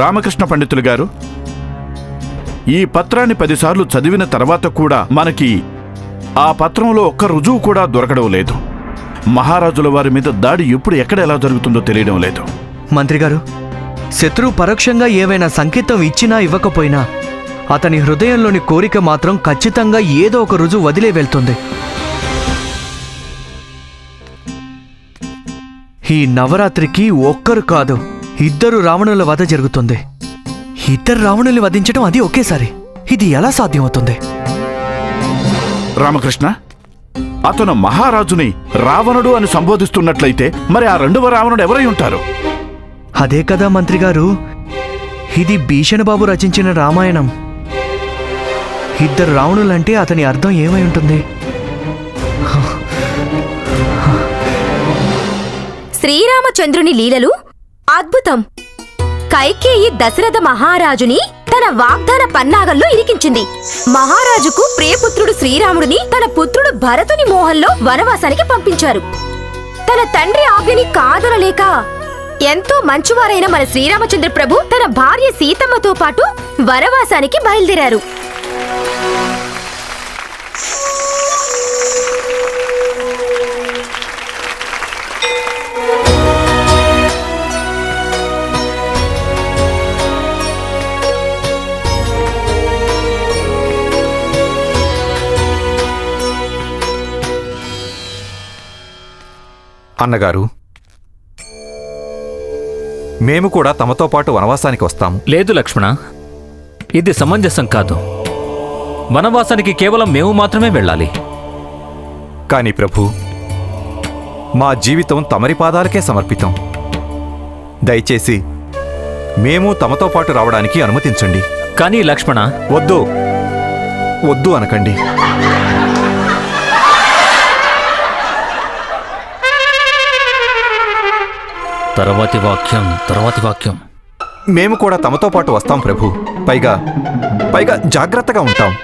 రామకృష్ణ పండితులు గారు ఈ పత్రాన్ని పదిసార్లు చదివిన తర్వాత కూడా మనకి ఆ పత్రంలో ఒక్క రుజువు కూడా దొరకడం లేదు. మహారాజుల వారి మీద దాడి ఎప్పుడు ఎక్కడ ఎలా జరుగుతుందో తెలియడం లేదు. మంత్రి గారు శత్రువు పరోక్షంగా ఏవైనా సంకేతం ఇచ్చినా ఇవ్వకపోయినా అతని హృదయంలోని కోరిక మాత్రం ఖచ్చితంగా ఏదో ఒక రుజువు వదిలే వెళ్తుంది. ఈ నవరాత్రికి ఒక్కరు కాదు ఇద్దరు రావణుల వధ జరుగుతుంది. ఇద్దరు రావణుల్ని వధించడం అది ఒకేసారి. ఇది ఎలా సాధ్యమవుతుంది? రామకృష్ణ అతను మహారాజుని రావణుడు అని సంబోధిస్తున్నట్లయితే మరి ఆ రెండవ రావణుడు ఎవరై ఉంటారు? అదే కదా మంత్రి గారు. ఇది భీషణబాబు రచించిన రామాయణం. ఇద్దరు రావణులంటే అతని అర్థం ఏమై ఉంటుంది? శ్రీరామచంద్రుని లీలలు అద్భుతం. కైకేయి దశరథ మహారాజుని తన వాగ్దాన పన్నాగంలో ఇరికించింది. మహారాజుకు ప్రియపుత్రుడు శ్రీరాముడిని తన పుత్రుడు భరతుని మోహంలో వనవాసానికి పంపించారు. తన తండ్రి ఆజ్ఞని కాదనలేక ఎంతో మంచివారైన మన శ్రీరామచంద్ర ప్రభు తన భార్య సీతమ్మతో పాటు వనవాసానికి బయలుదేరారు. అన్నగారు మేము కూడా తమతో పాటు వనవాసానికి వస్తాము. లేదు లక్ష్మణ ఇది సమంజసం కాదు. వనవాసానికి కేవలం మేము మాత్రమే వెళ్ళాలి. కాని ప్రభు మా జీవితం తమరి పాదాలకే సమర్పితం. దయచేసి మేము తమతో పాటు రావడానికి అనుమతించండి. కానీ లక్ష్మణ వద్దు వద్దు అనకండి. తర్వాతి వాక్యం తర్వాతి వాక్యం. మేము కూడా తమతో పాటు వస్తాం ప్రభు. పైగా పైగా జాగ్రత్తగా ఉంటాం.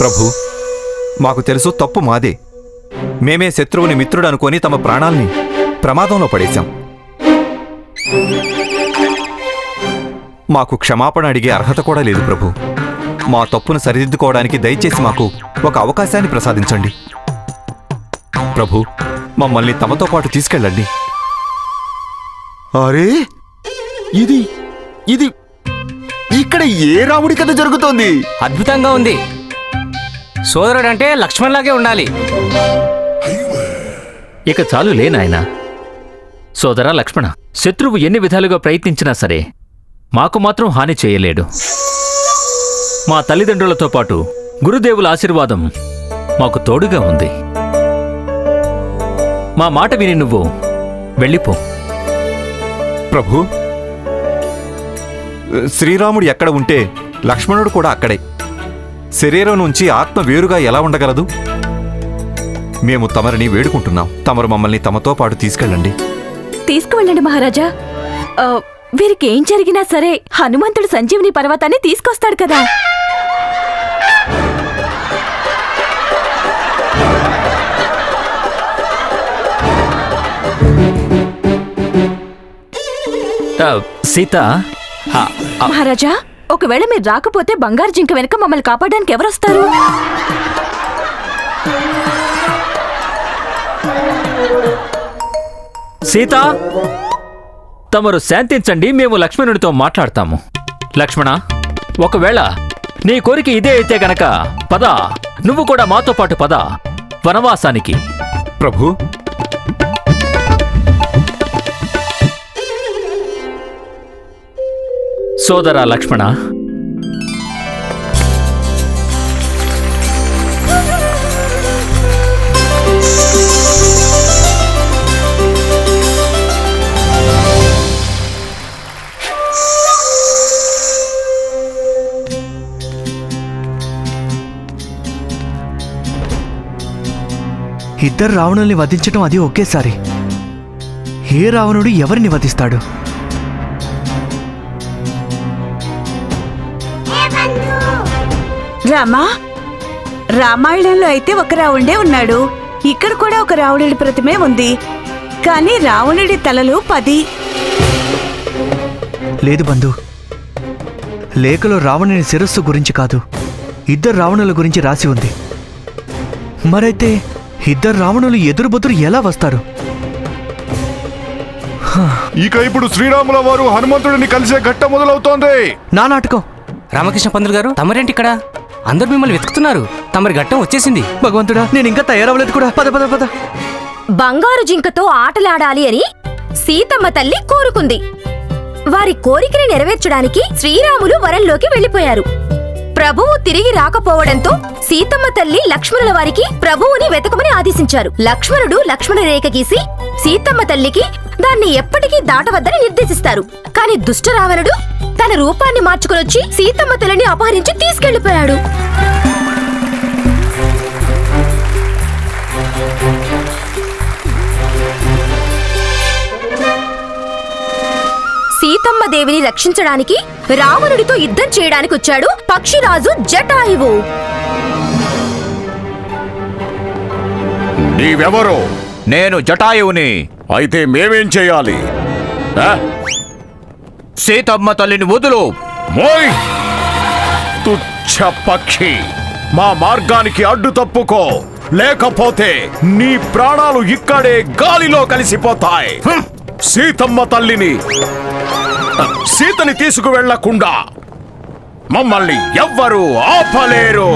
ప్రభు మాకు తెలుసు తప్పు మాదే. మేమే శత్రువుని మిత్రుడు అనుకొని తమ ప్రాణాల్ని ప్రమాదంలో పడేశాం. మాకు క్షమాపణ అడిగే అర్హత కూడా లేదు ప్రభు. మా తప్పును సరిదిద్దుకోవడానికి దయచేసి మాకు ఒక అవకాశాన్ని ప్రసాదించండి. ప్రభు మమ్మల్ని తమతో పాటు తీసుకెళ్ళండి. అరే ఇది ఇది ఇక్కడ ఏ రాముడి కథ జరుగుతోంది? అద్భుతంగా ఉంది. సోదరుడంటే లక్ష్మణ్లాగే ఉండాలి. ఇక చాలు లే నాయనా. సోదరా లక్ష్మణ శత్రువు ఎన్ని విధాలుగా ప్రయత్నించినా సరే మాకు మాత్రం హాని చేయలేడు. మా తల్లిదండ్రులతో పాటు గురుదేవుల ఆశీర్వాదం మాకు తోడుగా ఉంది. మా మాట విని నువ్వు వెళ్ళిపో. ప్రభు శ్రీరాముడు ఎక్కడ ఉంటే లక్ష్మణుడు కూడా అక్కడే. శరీరం నుంచి ఆత్మ వేరుగా ఎలా ఉండగలదు? మేము తమరిని వేడుకుంటున్నాం. తమరు మమ్మల్ని తమతో పాటు తీసుకెళ్ళండి. తీసుకువెళ్ళండి మహారాజా. వీరికి ఏం జరిగినా సరే హనుమంతుడు సంజీవుని పర్వతాన్ని తీసుకొస్తాడు కదా. సీత? మహారాజా ఒకవేళ మీరు రాకపోతే బంగారు జింక వెనక మమ్మల్ని కాపాడడానికి ఎవరొస్తారు? సీత? తమరు శాంతించండి మేము లక్ష్మణుడితో మాట్లాడతాము. లక్ష్మణ ఒకవేళ నీ కోరిక ఇదే అయితే గనక పద. నువ్వు కూడా మాతో పాటు పద వనవాసానికి. ప్రభు సోదరా లక్ష్మణ. ఇద్దరు రావణుల్ని వధించటం అది ఒకేసారి. ఏ రావణుడు ఎవరిని వధిస్తాడు? రామా? రామాయణంలో అయితే ఒక రావణుడే ఉన్నాడు. ఇక్కడ కూడా ఒక రావణుడి ప్రతిమే ఉంది. కానీ రావణుడి తలలు పది. లేదు బంధు. లేఖలో రావణుని శిరస్సు గురించి కాదు. ఇద్దరు రావణుల గురించి రాసి ఉంది. మరైతే ఇద్దరు రావణులు ఎదురుబెదురు ఎలా వస్తారు? ఇక ఇప్పుడు శ్రీరాముల వారు హనుమంతుడిని కలిసే ఘట్టం మొదలవుతోంది. నా నాటకం. రామకృష్ణ పంతులు గారు తమరేంటి ఇక్కడ? అందరూ మిమ్మల్ని వెతుకుతున్నారు. తమరి ఘట్టం వచ్చేసింది. భగవంతుడా నేను ఇంకా తయారవ్వలేదు కూడా. పద పద పద. బంగారు జింకతో ఆటలాడాలి అని సీతమ్మ తల్లి కోరుకుంది. వారి కోరికని నెరవేర్చడానికి శ్రీరాములు వరంలోకి వెళ్ళిపోయారు ప్రభువు తిరిగి రాకపోవడంతో సీతమ్మ తల్లి లక్ష్మణుల వారికి ప్రభువుని వెతకమని ఆదేశించారు. లక్ష్మణుడు లక్ష్మణ రేఖ గీసి సీతమ్మ తల్లికి దాన్ని ఎప్పటికీ దాటవద్దని నిర్దేశిస్తారు. కాని దుష్ట రావణుడు తన రూపాన్ని మార్చుకునొచ్చి సీతమ్మ తల్లిని అపహరించి తీసుకెళ్ళిపోయాడు దేవిని రక్షించడానికి రావణుడితో యుద్ధం చేయడానికి వచ్చాడు పక్షిరాజు జటాయువు. నీవెవరో? నేను జటాయువుని. అయితే మేమేం చేయాలి? సీతమ్మ తల్లిని వదులు. మోయ్! తుచ్చ పక్షి! మా మార్గానికి అడ్డు తప్పుకో. లేకపోతే నీ ప్రాణాలు ఇక్కడే గాలిలో కలిసిపోతాయి. సీతమ్మ తల్లిని సీతని తీసుకువెళ్ళకుండా మమ్మల్ని ఎవ్వరూ ఆపలేరు.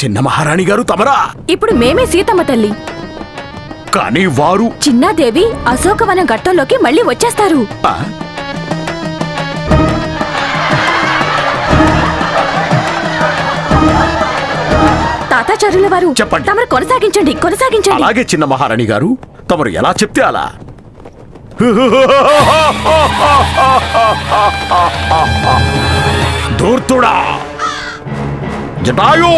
చిన్న మహారాణి గారు తమరా? ఇప్పుడు మేమే సీతమ్మ తల్లి. కానీ వారు చిన్నాదేవి అశోకవన ఘట్టంలోకి మళ్ళీ వచ్చేస్తారు. తాతాచార్యుల వారు. చెప్పండి. తమరు కొనసాగించండి కొనసాగించండి. అలాగే చిన్న మహారాణి గారు తమరు ఎలా చెప్తే అలా. ధూర్తుడా జటాయు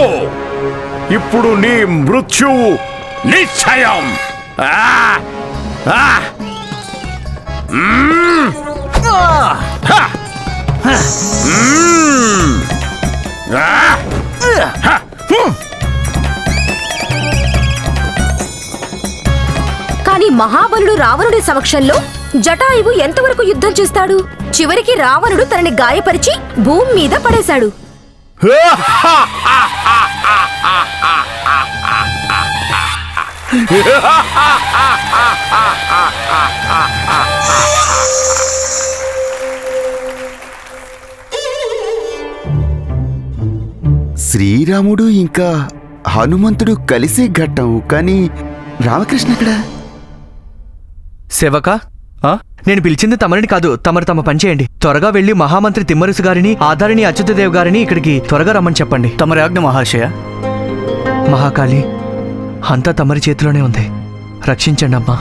ఇప్పుడు నీ మృత్యువు నిశ్చయం. ఆ! కానీ మహాబలుడు రావణుడి సమక్షంలో జటాయువు ఎంతవరకు యుద్ధం చేస్తాడు? చివరికి రావణుడు తనని గాయపరిచి భూమి మీద పడేశాడు. శ్రీరాముడు ఇంకా హనుమంతుడు కలిసే ఘట్టం కానీ రామకృష్ణ ఇక్కడ సేవక? నేను పిలిచింది తమరిని కాదు తమరు తమ పని చేయండి. త్వరగా వెళ్ళి మహామంత్రి తిమ్మరుసు గారిని ఆధారిని అచ్యుతదేవ్ గారిని ఇక్కడికి త్వరగా రమ్మని చెప్పండి. తమరి ఆజ్ఞ మహాశయ. మహాకాళి అంతా తమరి చేతిలోనే ఉంది. రక్షించండి అమ్మా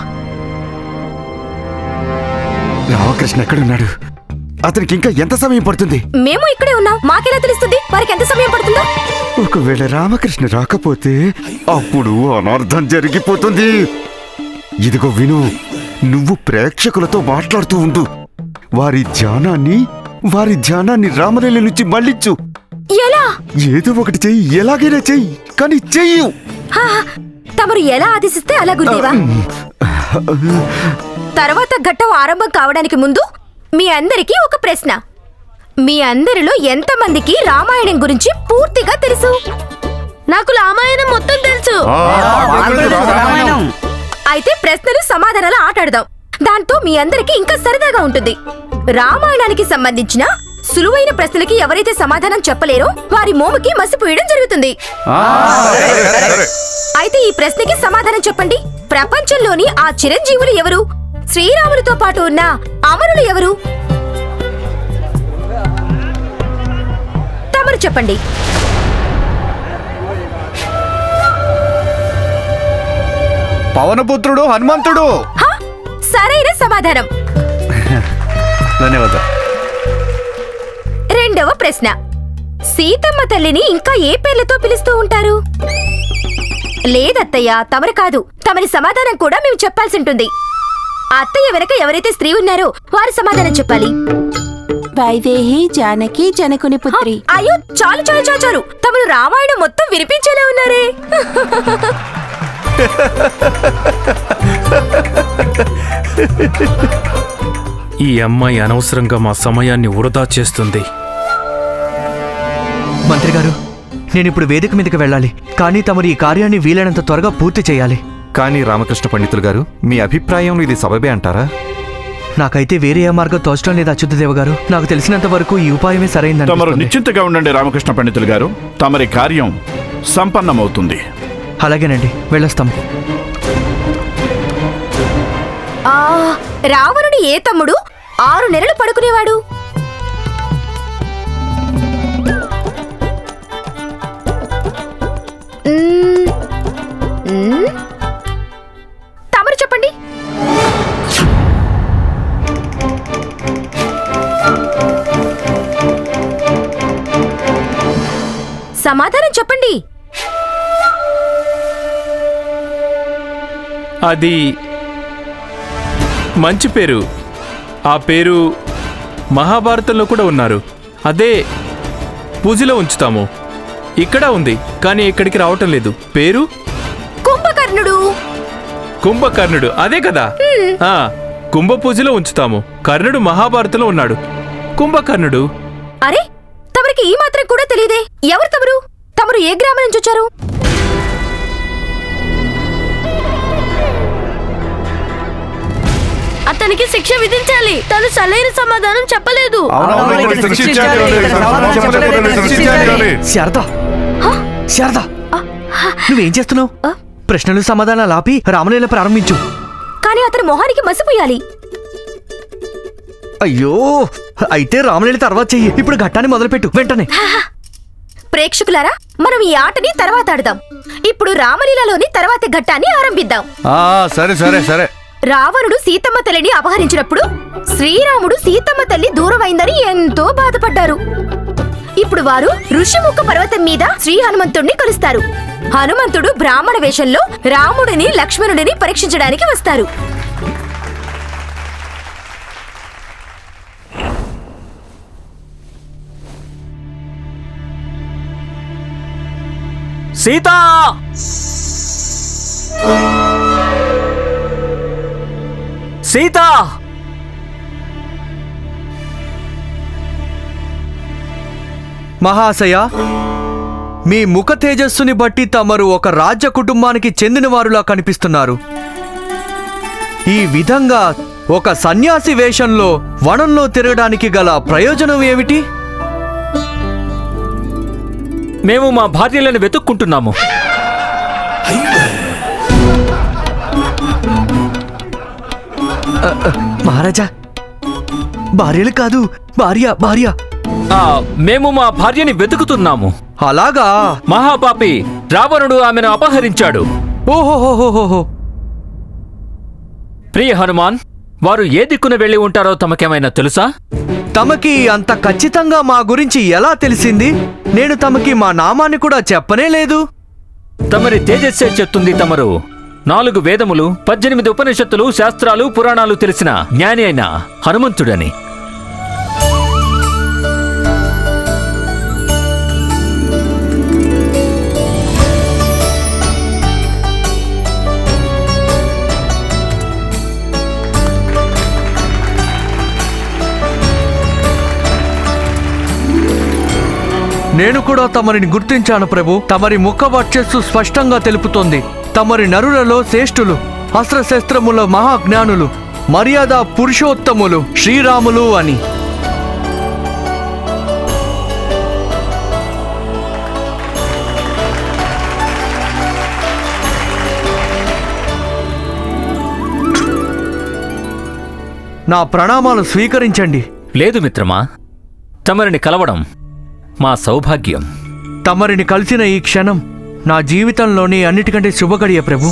రామకృష్ణ ఎక్కడున్నాడు? అతనికి ఇంకా ఎంత సమయం పడుతుంది? మేము ఇక్కడే ఉన్నాం. మాకెలా తెలుస్తుంది? వారికి ఎంత సమయం పడుతుందో? ఒకవేళ రామకృష్ణ రాకపోతే అప్పుడు అనర్థం జరిగిపోతుంది. ఇదిగో విను. నువ్వు ప్రేక్షకులతో మాట్లాడుతూ ఉండు వారి ధ్యానాన్ని వారి ధ్యానాన్ని రామలీల నుంచి మళ్ళించు ఎలా ఏదో ఒకటి చెయ్యి ఎలాగైనా చెయ్యి కానీ చెయ్యు తమరు ఎలా ఆదేశిస్తే అలా గురుదేవా తర్వాత ఘట్టం ఆరంభం కావడానికి ముందు మీ అందరికీ ఒక ప్రశ్న మీ అందరిలో ఎంతమందికి రామాయణం గురించి పూర్తిగా తెలుసు నాకు రామాయణం మొత్తం తెలుసు అయితే ప్రశ్నలు సమాధానాలు ఆటాడదాం. దాంతో మీ అందరికీ ఇంకా సరదాగా ఉంటుంది. రామాయణానికి సంబంధించిన సులువైన ప్రశ్నలకి ఎవరైతే సమాధానం చెప్పలేరో వారి మోముకి మసిపోయడం జరుగుతుంది. అయితే ఈ ప్రశ్నకి సమాధానం చెప్పండి. ప్రపంచంలోని ఆ చిరంజీవులు ఎవరు? శ్రీరాములతో పాటు ఉన్న అమరులు ఎవరు? తమరు చెప్పండి. పవనపుత్రుడు హనుమంతుడు. హా? సరైన సమాధానం. ధన్యవాదాలు. రెండవ ప్రశ్న. సీతమ్మ తల్లిని ఇంకా ఏ పేర్లతో పిలుస్తూ ఉంటారు? లేదత్తయ్య తమరు కాదు. తమరి సమాధానం కూడా మేము చెప్పాల్సి ఉంటుంది అత్తయ్య వెనక ఎవరైతే స్త్రీ ఉన్నారో వారి సమాధానం చెప్పాలి. వైదేహి జానకి జనకుని పుత్రి. అయ్యో చాలు చాలు చాలు చాలు. తమరు రామాయణం మొత్తం వినిపించేలా ఉన్నారే. ఈ అమ్మాయి అనవసరంగా మా సమయాన్ని వృధా చేస్తుంది. మంత్రి గారు నేను ఇప్పుడు వేదిక మీదకి వెళ్ళాలి. కానీ తమరు ఈ కార్యాన్ని వీలైనంత త్వరగా పూర్తి చేయాలి. కానీ రామకృష్ణ పండితులు గారు మీ అభిప్రాయంలో ఇది సబబే అంటారా? నాకైతే వేరే ఏ మార్గం తోచడం లేదు అచ్యుతదేవ గారు. నాకు తెలిసినంత వరకు ఈ ఉపాయమే తమరు సరైందని నిశ్చింతగా ఉండండి రామకృష్ణ పండితులు గారు. తమరి కార్యం సంపన్నమవుతుంది. అలాగేనండి వెళ్ళొస్తాం. రావణుడి ఏ తమ్ముడు? ఆరు నెలలు పడుకునేవాడు. తమరు చెప్పండి. సమాధానం చెప్పండి. అది మంచి పేరు. ఆ పేరు మహాభారతంలో కూడా ఉన్నారు. అదే పూజలో ఉంచుతాము. ఇక్కడ ఉంది కానీ ఇక్కడికి రావటం లేదు. పేరు? కుంభకర్ణుడు. కుంభకర్ణుడు అదే కదా? ఆ కుంభ పూజలో ఉంచుతాము. కర్ణుడు మహాభారతంలో ఉన్నాడు. కుంభకర్ణుడు? అరే తమరికి ఈ మాత్రం కూడా తెలియదే. ఎవరు తమరు? తమరు ఏ గ్రామం నుంచి వచ్చారు? అతనికి శిక్ష విధించాలి. తను సరైన సమాధానం చెప్పలేదు. శారద. శారద. నువ్వేం చేస్తున్నావు? ప్రశ్నలు సమాధానాలు ఆపి రామలీల ప్రారంభించు. కానీ అతని మొహానికి మసిపోయాలి. అయ్యో అయితే రామలీల తర్వాత చెయ్యి. ఇప్పుడు ఘట్టాన్ని మొదలుపెట్టు. వెంటనే. ప్రేక్షకులారా మనం ఈ ఆటని తర్వాత ఆడదాం. ఇప్పుడు రామలీలలోని తర్వాతి ఘట్టాన్ని ఆరంభిద్దాం. సరే సరే సరే. రావణుడు సీతమ్మ తల్లిని అపహరించినప్పుడు శ్రీరాముడు సీతమ్మ తల్లి దూరమైందని ఎంతో బాధపడ్డారు. ఇప్పుడు వారు ఋషిముఖ పర్వతం మీద శ్రీ హనుమంతుడిని కలుస్తారు. హనుమంతుడు బ్రాహ్మణ వేషంలో రాముడిని లక్ష్మణుడిని పరీక్షించడానికి వస్తారు. సీతా! సీతా! మహాశయ మీ ముఖ తేజస్సుని బట్టి తమరు ఒక రాజ్య కుటుంబానికి చెందినవారులా కనిపిస్తున్నారు. ఈ విధంగా ఒక సన్యాసి వేషంలో వనంలో తిరగడానికి గల ప్రయోజనం ఏమిటి? మేము మా భార్యలను వెతుక్కుంటున్నాము. మహారాజా భార్యలు కాదు భార్య భార్య. ఆ, మేము మా భార్యని వెతుకుతున్నాము. అలాగా? మహాపాపి రావణుడు ఆమెను అపహరించాడు. ఓహోహోహోహో ప్రియ హనుమాన్ వారు ఏ దిక్కున వెళ్ళి ఉంటారో తమకేమైనా తెలుసా? తమకి అంత ఖచ్చితంగా మా గురించి ఎలా తెలిసింది? నేను తమకి మా నామాన్ని కూడా చెప్పనే లేదు. తమరి తేజస్సే చెప్తుంది తమరు. నాలుగు వేదములు పద్దెనిమిది ఉపనిషత్తులు శాస్త్రాలు పురాణాలు తెలిసిన జ్ఞాని అయిన హనుమంతుడని. నేను కూడా తమరిని గుర్తించాను ప్రభు. తమరి ముఖ వర్చస్సు స్పష్టంగా తెలుపుతోంది. తమరి నరులలో శ్రేష్ఠులు అస్త్రశస్త్రముల మహాజ్ఞానులు మర్యాద పురుషోత్తములు శ్రీరాములు అని. నా ప్రణామాలు స్వీకరించండి. లేదు మిత్రమా తమరిని కలవడం మా సౌభాగ్యం. తమరిని కలిసిన ఈ క్షణం నా జీవితంలోని అన్నిటికంటే శుభగడియ ప్రభు.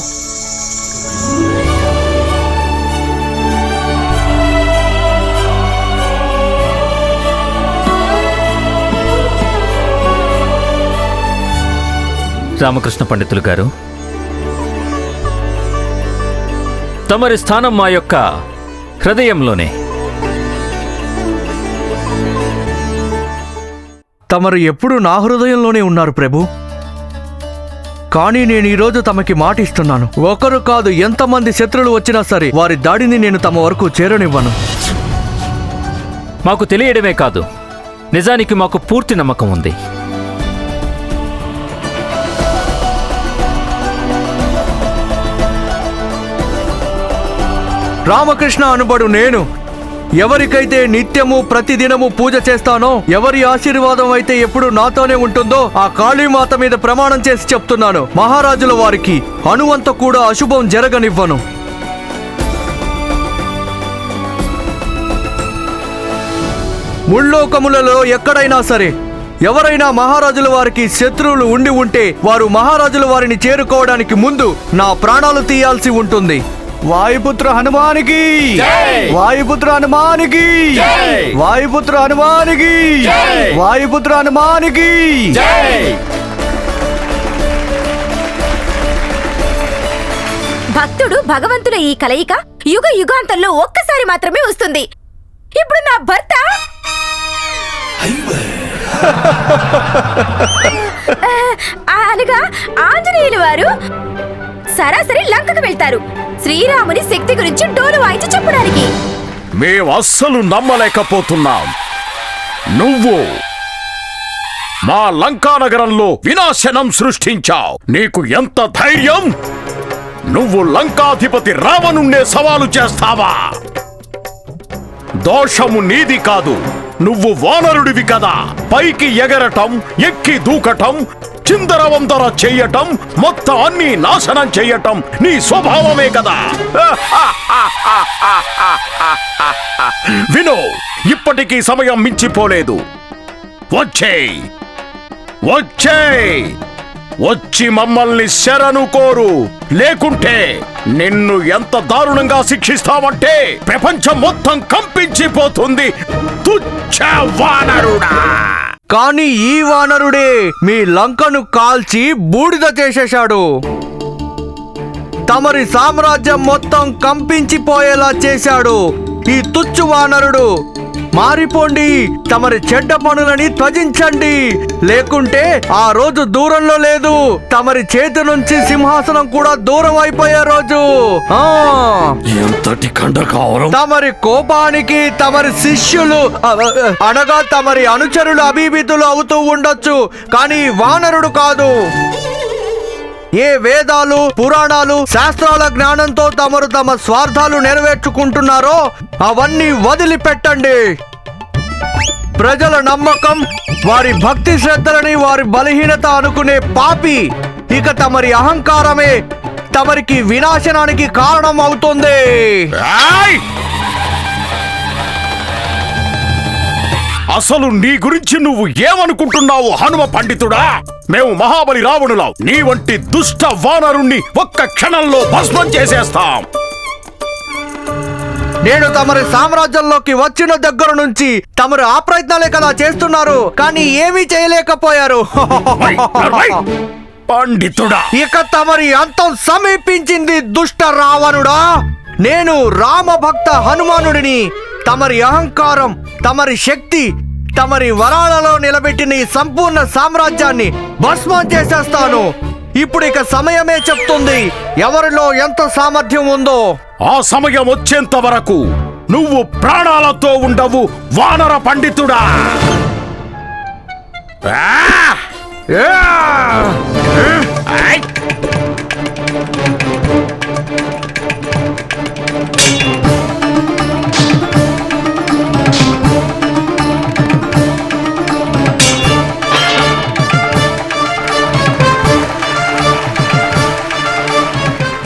రామకృష్ణ పండితులు గారు తమరి స్థానం మా యొక్క హృదయంలోనే. తమరు ఎప్పుడు నా హృదయంలోనే ఉన్నారు ప్రభు. కానీ నేను ఈరోజు తమకి మాట ఇస్తున్నాను ఒకరు కాదు ఎంతమంది శత్రులు వచ్చినా సరే వారి దాడిని నేను తమ వరకు చేరనివ్వను. మాకు తెలియడమే కాదు. నిజానికి మాకు పూర్తి నమ్మకం ఉంది. రామకృష్ణ అనుబడు నేను. ఎవరికైతే నిత్యము ప్రతిదినము పూజ చేస్తానో ఎవరి ఆశీర్వాదం అయితే ఎప్పుడు నాతోనే ఉంటుందో ఆ కాళీమాత మీద ప్రమాణం చేసి చెప్తున్నాను. మహారాజుల వారికి అణువంత కూడా అశుభం జరగనివ్వను. ముల్లోకములలో ఎక్కడైనా సరే ఎవరైనా మహారాజుల వారికి శత్రువులు ఉండి ఉంటే వారు మహారాజుల వారిని చేరుకోవడానికి ముందు నా ప్రాణాలు తీయాల్సి ఉంటుంది. వాయుపుత్ర హనుమానికి. వాయుపుత్ర హనుమానికి. వాయుపుత్ర హనుమానికి. వాయుపుత్ర హనుమానికి. భక్తుడు భగవంతుల ఈ కలయిక యుగ యుగాంతంలో ఒక్కసారి మాత్రమే వస్తుంది. ఇప్పుడు నా భర్త. అనగా ఆంజనేయులు వారు సరాసరి లంకకు వెళ్తారు. శ్రీరాముని శక్తి గురించి డోలు వాయించి చెప్పడానికి. మేము అస్సలు నమ్మలేకపోతున్నాం. నువ్వు మా లంకానగరంలో వినాశనం సృష్టించావు. నీకు ఎంత ధైర్యం? నువ్వు లంకాధిపతి రావణుండే సవాలు చేస్తావా? దోషము నీది కాదు. నువ్వు వానరుడివి కదా. పైకి ఎగరటం ఎక్కి దూకటం చిందరవందర చెయ్యటం మొత్తం అన్ని నాశనం చెయ్యటం నీ స్వభావమే కదా. విను ఇప్పటికీ సమయం మించిపోలేదు. వచ్చేయ్. వచ్చేయ్. వచ్చి మమ్మల్ని శరణు కోరు. లేకుంటే నిన్ను ఎంత దారుణంగా శిక్షిస్తామంటే ప్రపంచం మొత్తం కంపించిపోతుంది. తుచ్చ వానరుడా. కానీ ఈ వానరుడే మీ లంకను కాల్చి బూడిద చేసేశాడు. తమరి సామ్రాజ్యం మొత్తం కంపించిపోయేలా చేశాడు ఈ తుచ్చు వానరుడు. మారిపోండి. తమరి చెడ్డ పనులని త్వజించండి. లేకుంటే ఆ రోజు దూరంలో లేదు. తమరి చేతి నుంచి సింహాసనం కూడా దూరం అయిపోయే రోజు. తమరి కోపానికి తమరి శిష్యులు అనగా తమరి అనుచరులు అభివృద్ధులు అవుతూ ఉండొచ్చు. కానీ వానరుడు కాదు. ఏ వేదాలు పురాణాలు శాస్త్రాల జ్ఞానంతో తమరు తమ స్వార్థాలు నెరవేర్చుకుంటున్నారో అవన్నీ వదిలిపెట్టండి. ప్రజల నమ్మకం వారి భక్తి శ్రద్ధలని వారి బలహీనత అనుకునే పాపి ఇక తమరి అహంకారమే తమరికి వినాశనానికి కారణం అవుతుంది. అసలు నీ గురించి నువ్వు ఏమనుకుంటున్నావు హనుమ పండితుడా? మేము మహాబలి రావణులం. నీ వంటి దుష్ట వానరుణ్ణి ఒక్క క్షణంలో భస్మం చేసేస్తాం. నేను తమరి సామ్రాజ్యంలోకి వచ్చిన దగ్గర నుంచి తమరు ఆ ప్రయత్నాలే కదా చేస్తున్నారు కానీ ఏమీ చేయలేకపోయారు! పండితుడా. ఇక తమరి అంతం సమీపించింది దుష్ట రావణుడా. నేను రామభక్త హనుమానుడిని తమరి అహంకారం తమరి శక్తి తమరి వరాలలో నిలబెట్టిన ఈ సంపూర్ణ సామ్రాజ్యాన్ని భస్మం చేసేస్తాను. ఇప్పుడు ఇక సమయమే చెప్తుంది ఎవరిలో ఎంత సామర్థ్యం ఉందో. ఆ సమయం వచ్చేంత వరకు నువ్వు ప్రాణాలతో ఉండవు వానర పండితుడా. ఆ! ఏ!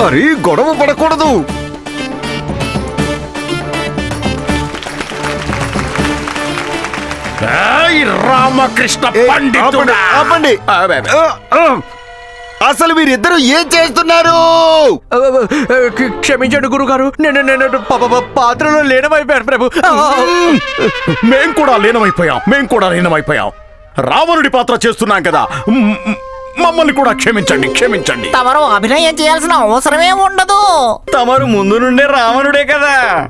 అరే గొడవ పడకూడదు. రామకృష్ణ పండితుడా. ఆపండి. అసలు మీరిద్దరు ఏం చేస్తున్నారు? క్ష- క్షమించండి గురుగారు. నేను నేను పాత్రలో లేనమైపోయాను ప్రభు. మేం కూడా లీనమైపోయాం. మేం కూడా లీనమైపోయాం. రావణుడి పాత్ర చేస్తున్నాం కదా. మమ్మల్ని కూడా క్షమించండి క్షమించండి. తమరు అభినయం చేయాల్సిన అవసరమే ఉండదు. తమరు ముందు నుండే రావణుడే కదా.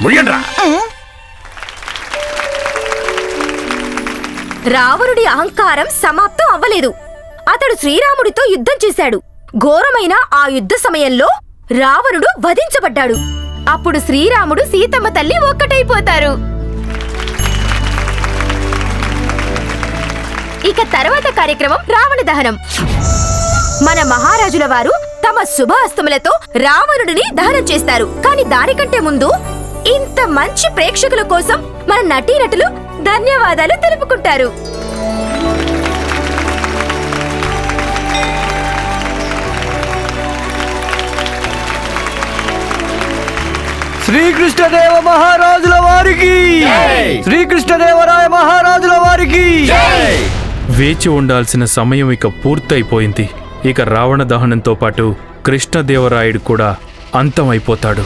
ముయ్యండ్రా. రావణుడి అహంకారం సమాప్తం అవ్వలేదు. అతడు శ్రీరాముడితో యుద్ధం చేశాడు. ఘోరమైన ఆ యుద్ధ సమయంలో రావణుడు వధించబడ్డాడు. అప్పుడు శ్రీరాముడు సీతమ్మ తల్లి ఒక్కటైపోతారు. ఇక తర్వాత కార్యక్రమం రావణ దహనం. మన మహారాజుల వారు తమ శుభహస్తములతో రావణుడిని దహనం చేస్తారు. కానీ దానికంటే ముందు ఇంత మంచి ప్రేక్షకుల కోసం మన నటీనటులు ధన్యవాదాలు తెలుపుకుంటారు. శ్రీకృష్ణదేవ మహారాజుల వారికి! శ్రీకృష్ణదేవరాయ మహారాజుల వారికి! వేచి ఉండాల్సిన సమయం ఇక పూర్తయిపోయింది. ఇక రావణ దహనంతో పాటు కృష్ణదేవరాయుడు కూడా అంతమైపోతాడు.